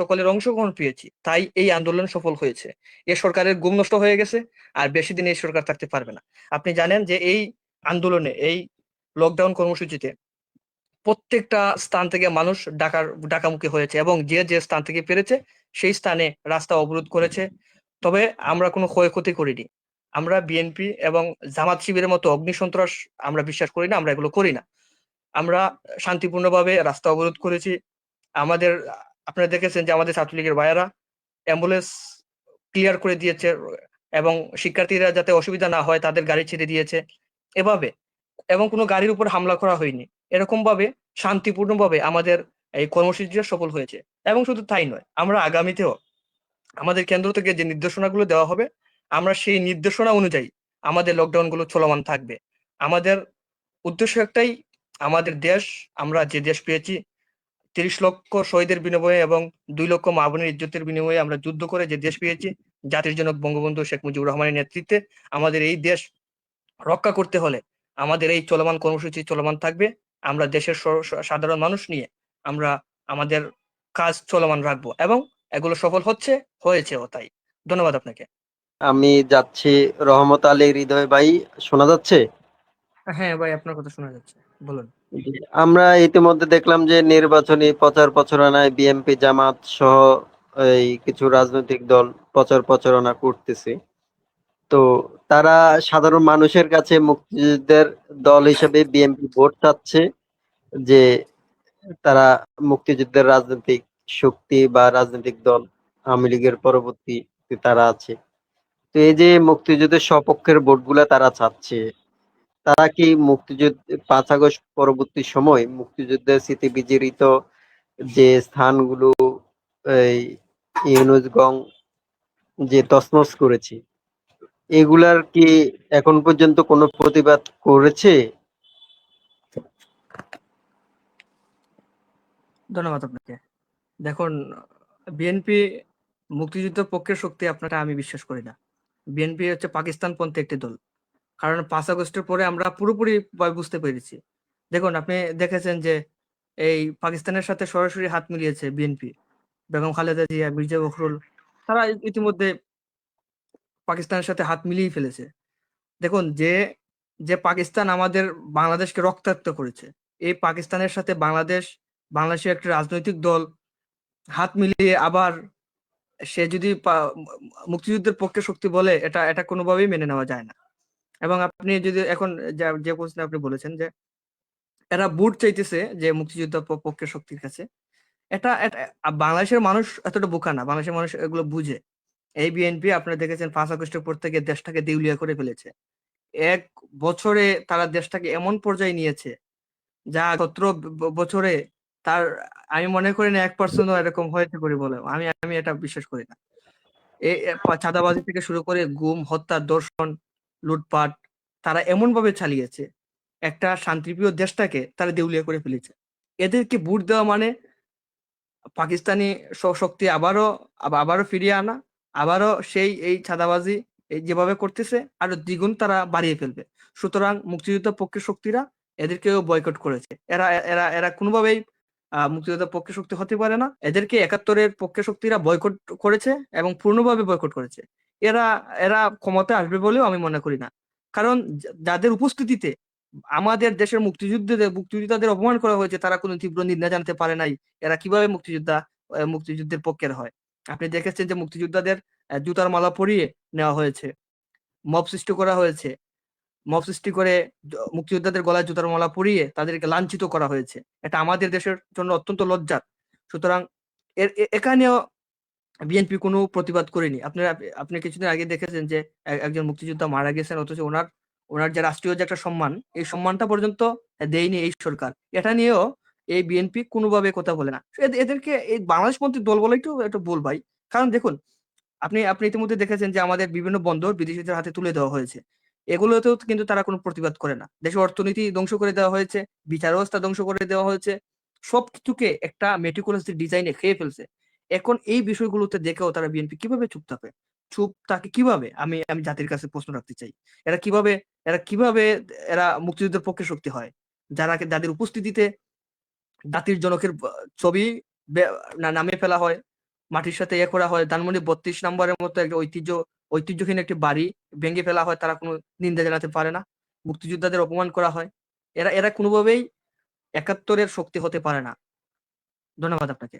সকলের অংশগ্রহণ পেয়েছি, তাই এই আন্দোলন সফল হয়েছে। এ সরকারের গুম নষ্ট হয়ে গেছে, আর বেশি দিন এই সরকার থাকতে পারবে না। আপনি জানেন যে এই আন্দোলনে, এই লকডাউন কর্মসূচিতে প্রত্যেকটা স্থান থেকে মানুষ ডাকার, ডাকামুখী হয়েছে এবং যে যে স্থান থেকে পেরেছে, সেই স্থানে রাস্তা অবরোধ করেছে। তবে আমরা কোনো ক্ষয়ক্ষতি করিনি। আমরা বিএনপি এবং জামাত শিবিরের মতো অগ্নিসন্ত্রাস আমরা বিশ্বাস করি না, আমরা এগুলো করি না। আমরা শান্তিপূর্ণভাবে রাস্তা অবরোধ করেছি। আমাদের আপনারা দেখেছেন যে আমাদের ছাত্রলীগের ভাইয়েরা অ্যাম্বুলেন্স ক্লিয়ার করে দিয়েছে এবং শিক্ষার্থীরা যাতে অসুবিধা না হয় তাদের গাড়ি ছেড়ে দিয়েছে। এভাবে এবং কোনো গাড়ির উপর হামলা করা হয়নি। এরকম ভাবে শান্তিপূর্ণভাবে আমাদের এই কর্মসূচিটা সফল হয়েছে। এবং শুধু তাই নয়, আমরা আগামীতেও আমাদের কেন্দ্র থেকে যে নির্দেশনাগুলো দেওয়া হবে, আমরা সেই নির্দেশনা অনুযায়ী আমাদের লকডাউনগুলো চলমান থাকবে। আমাদের উদ্দেশ্য একটাই, আমাদের দেশ, আমরা যে দেশ পেয়েছি তিরিশ লক্ষ শহীদের বিনিময়ে এবং দুই লক্ষ মা বোনের ইজ্জতের বিনিময়ে আমরা যুদ্ধ করে যে দেশ পেয়েছি জাতির জনক বঙ্গবন্ধু শেখ মুজিবুর রহমানের নেতৃত্বে আমাদের এই দেশ রক্ষা করতে হলে আমাদের এই চলমান কর্মসূচি চলমান থাকবে। আমরা দেশের সাধারণ মানুষ নিয়ে আমরা আমাদের কাজ চলমান রাখব এবং এগুলো সফল হচ্ছে হয়েছেও তাই। ধন্যবাদ আপনাকে। আমি যাচ্ছি রহমত আলী হৃদয় ভাই শোনা যাচ্ছে? হ্যাঁ ভাই আপনার কথা শোনা যাচ্ছে। বলুন। আমরা ইতিমধ্যে দেখলাম যে নির্বাচনী প্রচার প্রচারণায় বিএনপি, জামাত সহ এই কিছু রাজনৈতিক দল প্রচার প্রচারণা করতেছে। তো তারা সাধারণ মানুষের কাছে মুক্তিযুদ্ধের দল হিসেবে বিএনপি ভোট চাচ্ছে যে তারা মুক্তিযুদ্ধের রাজনৈতিক শক্তি বা রাজনৈতিক দল আওয়ামী লীগের পরবর্তী তারা আছে। তো এই যে মুক্তিযুদ্ধের সপক্ষের ভোটগুলা তারা চাচ্ছে তারা কি মুক্তিযুদ্ধ, পাঁচ আগস্ট পরবর্তী সময় মুক্তিযুদ্ধের স্মৃতি বিজড়িত যে স্থানগুলো ইউনুসগং যে তসমস করেছে, এগুলার কি এখন পর্যন্ত কোনো প্রতিবাদ করেছে? ধন্যবাদ আপনাকে। দেখুন, বিএনপি মুক্তিযুদ্ধ পক্ষের শক্তি আপনারা আমি বিশ্বাস করি না। বিএনপি হচ্ছে পাকিস্তান পন্থী একটি দল। কারণ পাঁচ আগস্টের পরে আমরা পুরোপুরি বুঝতে পেরেছি। দেখুন, আপনি দেখেছেন যে এই পাকিস্তানের সাথে সরাসরি হাত মিলিয়েছে বিএনপি বেগম খালেদা জিয়া, মির্জা ফখরুল, তারা ইতিমধ্যে পাকিস্তানের সাথে হাত মিলিয়ে ফেলেছে। দেখুন, যে যে পাকিস্তান আমাদের বাংলাদেশকে রক্তাক্ত করেছে, এই পাকিস্তানের সাথে বাংলাদেশ, বাংলাদেশের একটি রাজনৈতিক দল হাত মিলিয়ে আবার সে যদি মুক্তিযুদ্ধের পক্ষে শক্তি বলে, এটা এটা কোনোভাবেই মেনে নেওয়া যায় না। এবং আপনি যদি এখন যে প্রশ্ন আপনি বলেছেন যে, এরা বুট চাইতেছে যে মুক্তিযুদ্ধ পক্ষের শক্তির কাছে। এটা বাংলাদেশের মানুষ এতটা বোকা না। বাংলাদেশের মানুষ এগুলো বুঝে। এই বিএনপি আপনারা দেখেছেন পাঁচ আগস্টের পর থেকে দেশটাকে দেউলিয়া করে ফেলেছে। এক বছরে তারা দেশটাকে এমন পর্যায়ে নিয়েছে, যা সতেরো বছরে তার, আমি মনে করি না এক পার্সেন্ট এরকম হয়েছে করি বলে আমি আমি এটা বিশ্বাস করি না। এই চাঁদাবাজি থেকে শুরু করে গুম হত্যা দর্শন লুটপাট, তারা এমন ভাবে চালিয়েছে। একটা শান্তিপ্রিয় দেশটাকে তারা দেউলিয়া করে ফেলেছে। এদেরকে বুট দেওয়া মানে পাকিস্তানি শক্তি আবারও আবারও ফিরিয়ে আনা, আবারও সেই, এই ছাদাবাজি যেভাবে করতেছে আরও দ্বিগুণ তারা বাড়িয়ে ফেলবে। সুতরাং মুক্তিযুদ্ধ পক্ষের শক্তিরা এদেরকেও বয়কট করেছে। এরা এরা এরা কোনোভাবেই মুক্তিযোদ্ধার পক্ষে শক্তি হতে পারে না। এদেরকে একাত্তরের পক্ষে শক্তিরা বয়কট করেছে এবং পূর্ণভাবে বয়কট করেছে। এরা এরা ক্ষমতা আসবে বলেও আমি মনে করি না। কারণ যাদের উপস্থিতিতে আমাদের দেশের মুক্তিযুদ্ধে মুক্তিযোদ্ধাদের অপমান করা হয়েছে, তারা কোনো তীব্র নিন্দা জানতে পারে নাই। এরা কীভাবে মুক্তিযোদ্ধা মুক্তিযুদ্ধের পক্ষের হয়? আপনি দেখেছেন যে মুক্তিযোদ্ধাদের জুতার মালা পরিয়ে নেওয়া হয়েছে। মব সৃষ্টি করা হয়েছে। মব সৃষ্টি করে মুক্তিযোদ্ধাদের গলায় জুতার মালা পরিয়ে তাদেরকে লাঞ্ছিত করা হয়েছে। এটা আমাদের দেশের জন্য অত্যন্ত লজ্জার। সুতরাং এর এখানেও বিএনপি কোনো প্রতিবাদ করেনি। আপনারা, আপনি কিছুদিন আগে দেখেছেন যে একজন মুক্তিযোদ্ধা মারা গেছেন, অথচ ওনার ওনার যে রাষ্ট্রীয় যে একটা সম্মান, এই সম্মানটা পর্যন্ত দেয়নি এই সরকার। এটা নিয়েও এই বিএনপি কোনোভাবে কথা বলে না। এদেরকে, এই বাংলাদেশপন্থী দল বলে একটু একটু বল ভাই। কারণ দেখুন, আপনি আপনি ইতিমধ্যে দেখেছেন যে, আমাদের বিভিন্ন বন্দর বিদেশিদের হাতে তুলে দেওয়া হয়েছে। এগুলোতেও কিন্তু তারা কোনো প্রতিবাদ করে না। দেশের অর্থনীতি ধ্বংস করে দেওয়া হয়েছে, বিচার ব্যবস্থা ধ্বংস করে দেওয়া হয়েছে। সবকিছুকে একটা মেটিকুলাস ডিজাইনে খেয়ে ফেলছে। এখন এই বিষয়গুলোতে দেখেও তারা বিএনপি কীভাবে চুপ থাকে চুপ থাকে কীভাবে? আমি আমি জাতির কাছে প্রশ্ন রাখতে চাই। এরা কীভাবে এরা কীভাবে এরা মুক্তিযুদ্ধের পক্ষে শক্তি হয়? যারা যাদের উপস্থিতিতে জাতির জনকের ছবি নামে ফেলা হয়, মাটির সাথে ইয়ে করা হয়, ধানমন্ডি বত্রিশ নম্বরের মতো একটা ঐতিহ্য, ঐতিহ্যহীন একটি বাড়ি ভেঙে ফেলা হয়, তারা কোনো নিন্দা জানাতে পারে না। মুক্তিযোদ্ধাদের অপমান করা হয়। এরা এরা কোনোভাবেই একাত্তরের শক্তি হতে পারে না। ধন্যবাদ আপনাকে।